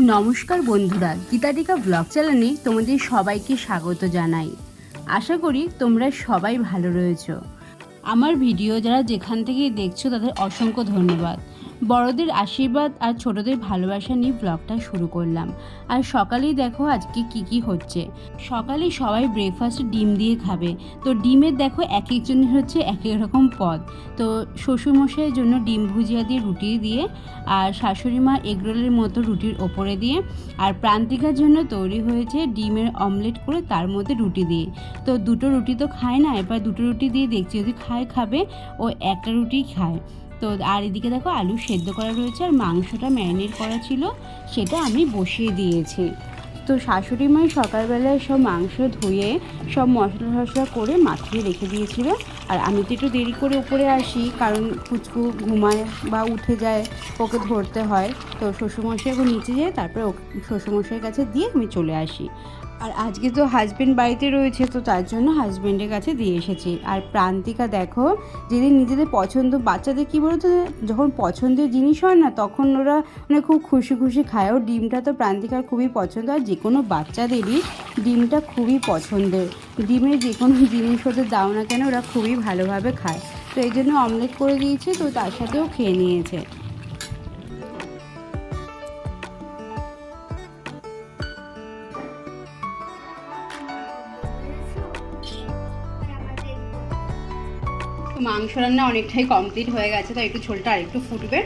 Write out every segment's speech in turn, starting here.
নমস্কার বন্ধুরা গীতাটিকা ব্লগ চ্যানেলে তোমাদের সবাইকে স্বাগত জানাই। আশা করি তোমরা সবাই ভালো রয়েছো। আমার ভিডিও যারা যেখান থেকে দেখছ তাদের অসংখ্য ধন্যবাদ। বড়দের আশীর্বাদ আর ছোটদের ভালোবাসা নিয়ে ব্লগটা শুরু করলাম। আর সকালেই দেখো আজকে কি কি হচ্ছে। সকালে সবাই ব্রেকফাস্ট ডিম দিয়ে খাবে। তো ডিমের দেখো এক একজনের হচ্ছে এক এক রকম পদ। তো শ্বশুরমশাইয়ের জন্য ডিম ভুজিয়া দিয়ে রুটি দিয়ে আর শাশুড়ি মা এগরোলের মতো রুটির ওপরে দিয়ে আর প্রান্তিকার জন্য তৈরি হয়েছে ডিমের অমলেট করে তার মধ্যে রুটি দিয়ে। তো দুটো রুটি তো খায় না, এবার দুটো রুটি দিয়ে দেখছি যদি খায় খাবে, ও একটা রুটি খায়। তো আর এদিকে দেখো আলু সেদ্ধ করা রয়েছে আর মাংসটা ম্যারিনেট করা ছিল, সেটা আমি বসিয়ে দিয়েছি। তো শাশুড়ি মাই সকালবেলায় সব মাংস ধুয়ে সব মশলা টশলা করে মাখিয়ে রেখে দিয়েছিল। আর আমি তো একটু দেরি করে উপরে আসি, কারণ পুচকু ঘুমায় বা উঠে যায়, ওকে ধরতে হয়। তো শ্বশুরমশাই এখন নিচে যায় তারপরে শ্বশুরমশাইয়ের কাছে দিয়ে আমি চলে আসি। আর আজকে তো হাজবেন্ড বাড়িতে রয়েছে, তো তার জন্য হাজব্যান্ডের কাছে দিয়ে এসেছি। আর প্রান্তিকা দেখো, যেদিন নিজেদের পছন্দ, বাচ্চাদের কী বলতো, যখন পছন্দের জিনিস হয় না, তখন ওরা মানে খুব খুশি খুশি খায়। ও ডিমটা তো প্রান্তিকার খুবই পছন্দ, আর যে কোনো বাচ্চাদেরই ডিমটা খুবই পছন্দের। ডিমের যে কোনো জিনিস ওদের দাও না কেন, ওরা খুবই ভালোভাবে খায়। তো এই জন্য অমলেট করে দিয়েছি, তো তার সাথেও খেয়ে নিয়েছে। মাংস রান্না অনেকটাই কমপ্লিট হয়ে গেছে তো একটু ঝোলটা আরেকটু ফুটবে।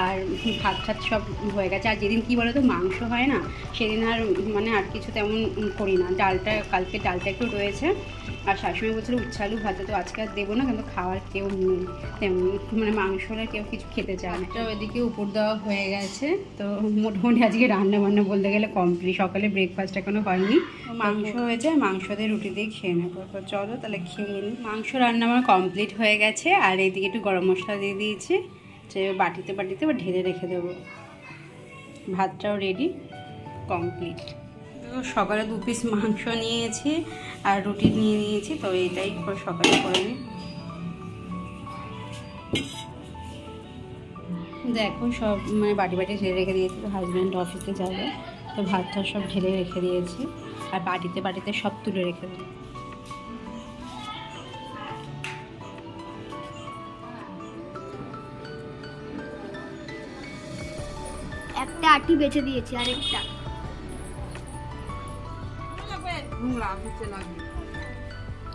আর ভাত টাত সব হয়ে গেছে। আর যেদিন কী বলো তো মাংস হয় না, সেদিন আর মানে আর কিছু তেমন করি না। ডালটা, কালকে ডালটা একটু রয়েছে। আর শাশুড়ি বলছিল উচ্ছে আলু ভাজা তো আজকে আর দেবো না কিন্তু খাওয়ার কেউ নেই। মানে মাংস হলে কেউ কিছু খেতে চায় না। তো ওইদিকে উপর দেওয়া হয়ে গেছে। তো মোটামুটি আজকে রান্না বান্না বলতে গেলে কমপ্লিট সকালে ব্রেকফাস্ট এখনও হয়নি। মাংস হয়েছে মাংস দিয়ে রুটি দিয়ে খেয়ে নেব। তো চলো তাহলে খেয়ে নিই। মাংস রান্না আমার কমপ্লিট হয়ে গেছে আর এইদিকে একটু গরম মশলা দিয়ে দিয়েছি। যে বাটিতে বাটিতে বা ঢেলে রেখে দেবো। ভাতটাও রেডি কমপ্লিট সকালে দু পিস মাংস নিয়েছি আর রুটি নিয়ে নিয়েছি, তো এইটাই করে সকালে করে নিই। দেখো সব মানে বাটি বাটি ঢেলে রেখে দিয়েছি, তো হাজব্যান্ড অফিসে যাবে, তো ভাত ভাতটা সব ঢেলে রেখে দিয়েছি, আর বাটিতে বাটিতে সব তুলে রেখে দিই একটা আটি বেঁচে দিয়েছি, আরেকটা।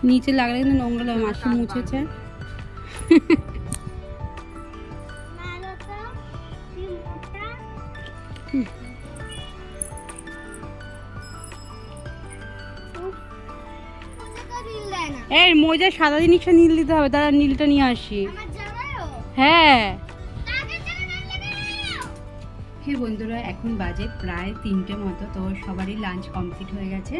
নিচে লাগলে কিন্তু নোংরা লাগে মাসি মুছেছে। এই মোজা সাদা জিনিসটা নীল দিতে হবে তারা নীলটা নিয়ে আসি। হ্যাঁ। হে বন্ধুরা, এখন বাজে প্রায় তিনটে মতো, তো সবারই লাঞ্চ কমপ্লিট হয়ে গেছে।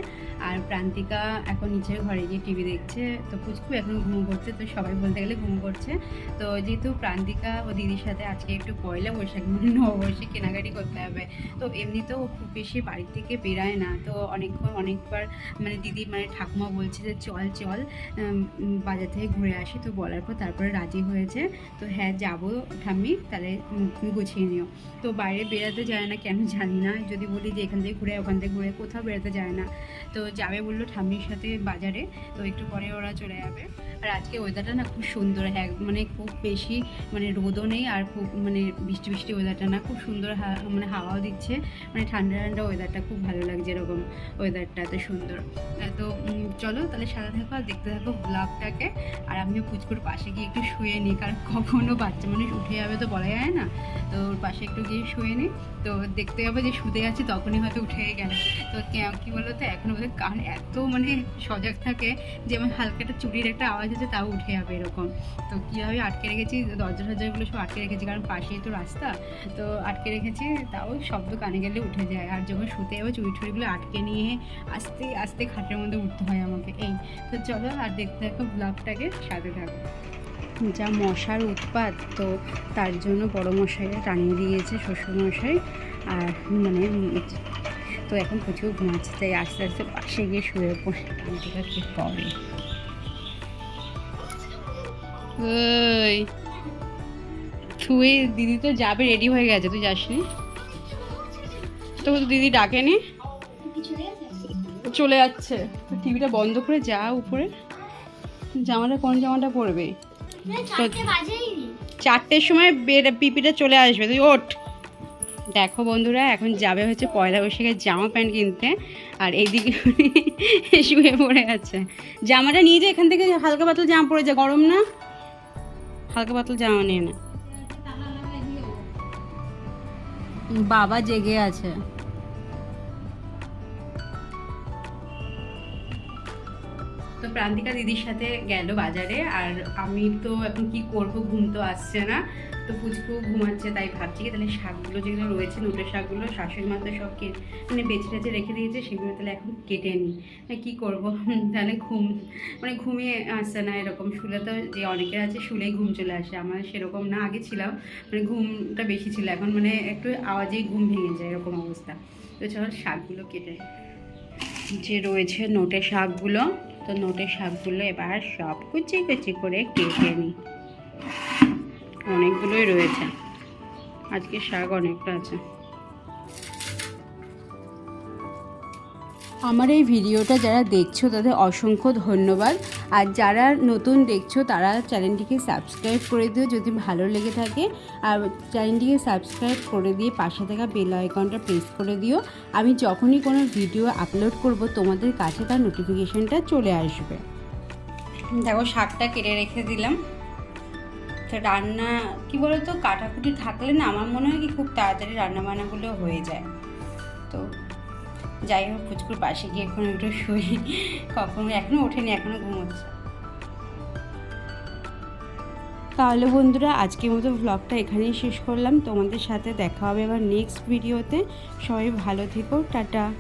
আর প্রান্তিকা এখন নিচের ঘরে গিয়ে টিভি দেখছে, তো পুচকু এখন ঘুমো করছে, তো সবাই বলতে গেলে ঘুমো করছে। তো যেহেতু প্রান্তিকা ও দিদির সাথে আজকে একটু পয়লা বৈশাখ মানে নববর্ষে কেনাকাটি করতে হবে, তো এমনিতেও খুব বেশি বাড়ি থেকে বেরায় না। তো অনেকক্ষণ, অনেকবার মানে দিদি মানে ঠাকুমা বলছে যে, চল চল বাজার থেকে ঘুরে আসি। তো বলার পর তারপরে রাজি হয়েছে। তো হ্যাঁ যাব ঠাম্মি, তাহলে গুছিয়ে নিও। তো বাইরে বেরাতে যায় না কেন জানি না। যদি বলি যে এখান থেকে ঘুরে ওখান থেকে ঘুরে কোথাও বেরোতে যায় না। তো যাবে বলল ঠাম্মির সাথে বাজারে। তো একটু পরে ওরা চলে যাবে। আর আজকে ওয়েদারটা না খুব সুন্দর হ্যাঁ মানে খুব বেশি মানে রোদও নেই আর খুব মানে বৃষ্টি বৃষ্টি ওয়েদারটা না খুব সুন্দর মানে হাওয়াও দিচ্ছে। মানে ঠান্ডা ঠান্ডা ওয়েদারটা খুব ভালো লাগছে এরকম ওয়েদারটা এত সুন্দর। তো চলো তাহলে সারা থাকো আর দেখতে থাকো ব্লগটাকে আর আমিও পুচকুর পাশে গিয়ে একটু শুয়ে নিই, কারণ কখনও বাচ্চা মানুষ উঠে যাবে তো বলা যায় না। তো ওর পাশে একটু গিয়ে শুয়ে নিই তো দেখতে যাব যে শুতে যাচ্ছি, তখনই হয়তো উঠে গেল তো কে- বলো তো এখনও বোধহয় কান এত মানে সজাগ থাকে যে আমার হালকা একটা চুরির একটা আওয়াজ হচ্ছে তাও উঠে যাবে এরকম। তো কীভাবে আটকে রেখেছি, দরজা টরজাগুলো সব আটকে রেখেছি, কারণ পাশেই তো রাস্তা। তো আটকে রেখেছি, তাও শব্দ কানে গেলে উঠে যায়। আর যখন শুতে যাব, চুরি টুরিগুলো আটকে নিয়ে আস্তে আস্তে খাটের মধ্যে উঠতে হয় আমাকে, এই। তো চলো আর দেখতে থাকো ব্লগটাকে সাথে থাকো। যা মশার উৎপাত তো তার জন্য বড় মশাইরা টানিয়ে দিয়েছে শ্বশুরমশাই। আর মানে তো এখন প্রচুর ঘুমাচ্ছে তাই আস্তে আস্তে পাশে গিয়ে শুয়ে পড়ে। কি করে ওই তুই দিদি তো যাবে রেডি হয়ে গেছে তুই যাসনি? তো দিদি ডাকেনি? চলে যাচ্ছে। টিভিটা বন্ধ করে যা উপরে। জামাটা কোন জামাটা পরবে? চারটের সময় পিপিটা চলে আসবে, তুই ওঠ। দেখো বন্ধুরা, এখন যাবে হচ্ছে পয়লা বৈশাখের জামা প্যান্ট কিনতে, আর এইদিকে শুয়ে পড়ে আছে। জামাটা নিয়ে যা, এখান থেকে হালকা পাতল জামা পরে যায় গরম না? হালকা পাতল জামা নিয়ে না। বাবা জেগে আছে। প্রান্তিকা দিদির সাথে গেল বাজারে, আর আমি তো এখন কি করব ঘুম তো আসছে না, তো পুচকু ঘুমাচ্ছে তাই ভাবছি কি তাহলে শাকগুলো যেগুলো রয়েছে, নোটের শাকগুলো, শাশুড়ি মা তো সব কেটে মানে বেছে টেছে রেখে দিয়েছে, সেগুলো তাহলে এখন কেটে নিই। কি করব? তাহলে ঘুম মানে ঘুমিয়ে আসছে না এরকম। শুলে তো যে অনেকের আছে, শুলেই ঘুম চলে আসে। আমার সেরকম না, আগে ছিলাম মানে ঘুমটা বেশি ছিল। এখন মানে একটু আওয়াজেই ঘুম ভেঙে যায় এরকম অবস্থা। তো চল শাকগুলো কেটে যে রয়েছে নোটের শাকগুলো তো নোটের শাকগুলো এবার সব কুচি কুচি করে কেটে নিই অনেকগুলোই রয়েছে। আজকে শাক অনেকটা আছে। আমার এই ভিডিওটা যারা দেখছ, তাদের অসংখ্য ধন্যবাদ। আর যারা নতুন দেখছ, তারা চ্যানেলটিকে সাবস্ক্রাইব করে দিও যদি ভালো লেগে থাকে। আর চ্যানেলটিকে সাবস্ক্রাইব করে দিয়ে পাশে থাকা বেল আইকনটা প্রেস করে দিও। আমি যখনই কোনো ভিডিও আপলোড করব, তোমাদের কাছে তার নোটিফিকেশনটা চলে আসবে। দেখো, শাকটা কেটে রেখে দিলাম। তো রান্না, কি বলতো, কাটাকুটি থাকলে না আমার মনে হয় কি খুব তাড়াতাড়ি রান্নাবান্নাগুলো হয়ে যায়। তো যাই হোক ফুচকুর পাশে গিয়ে এখন একটু শুই। কখনো, এখনও ওঠেনি এখনও ঘুমোচ্ছে। তাহলে বন্ধুরা, আজকের মতো ভ্লগটা এখানেই শেষ করলাম। তোমাদের সাথে দেখা হবে আবার নেক্সট ভিডিওতে সবাই ভালো থেকো, টাটা।